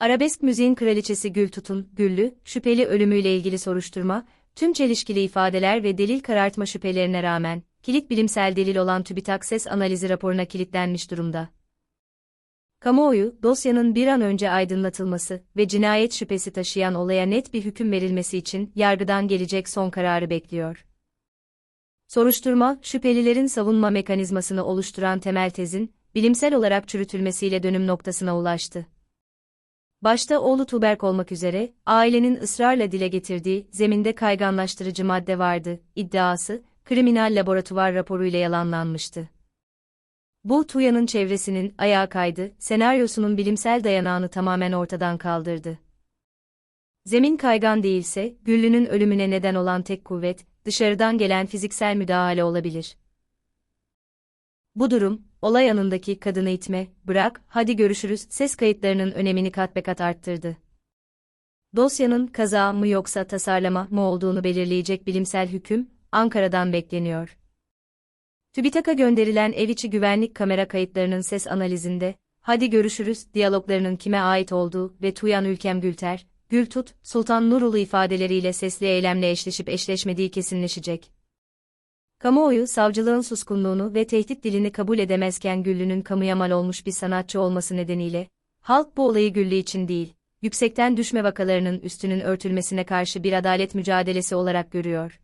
Arabesk müziğin kraliçesi Gül Tutun, Güllü, şüpheli ölümüyle ilgili soruşturma, tüm çelişkili ifadeler ve delil karartma şüphelerine rağmen, kilit bilimsel delil olan TÜBİTAK ses analizi raporuna kilitlenmiş durumda. Kamuoyu, dosyanın bir an önce aydınlatılması ve cinayet şüphesi taşıyan olaya net bir hüküm verilmesi için yargıdan gelecek son kararı bekliyor. Soruşturma, şüphelilerin savunma mekanizmasını oluşturan temel tezin, bilimsel olarak çürütülmesiyle dönüm noktasına ulaştı. Başta oğlu Tuberk olmak üzere, ailenin ısrarla dile getirdiği zeminde kayganlaştırıcı madde vardı, iddiası, kriminal laboratuvar raporuyla yalanlanmıştı. Bu Tuya'nın çevresinin ayağa kaydı, senaryosunun bilimsel dayanağını tamamen ortadan kaldırdı. Zemin kaygan değilse, Güllü'nün ölümüne neden olan tek kuvvet, dışarıdan gelen fiziksel müdahale olabilir. Bu durum, olay anındaki kadını itme, bırak, hadi görüşürüz ses kayıtlarının önemini kat be kat arttırdı. Dosyanın kaza mı yoksa tasarlama mı olduğunu belirleyecek bilimsel hüküm, Ankara'dan bekleniyor. TÜBİTAK'a gönderilen ev içi güvenlik kamera kayıtlarının ses analizinde, hadi görüşürüz diyaloglarının kime ait olduğu ve Tuyan Ülkem Gülter, Gültut, Sultan Nurulu ifadeleriyle sesli eylemle eşleşip eşleşmediği kesinleşecek. Kamuoyu savcılığın suskunluğunu ve tehdit dilini kabul edemezken Güllü'nün kamuya mal olmuş bir sanatçı olması nedeniyle, halk bu olayı Güllü için değil, yüksekten düşme vakalarının üstünün örtülmesine karşı bir adalet mücadelesi olarak görüyor.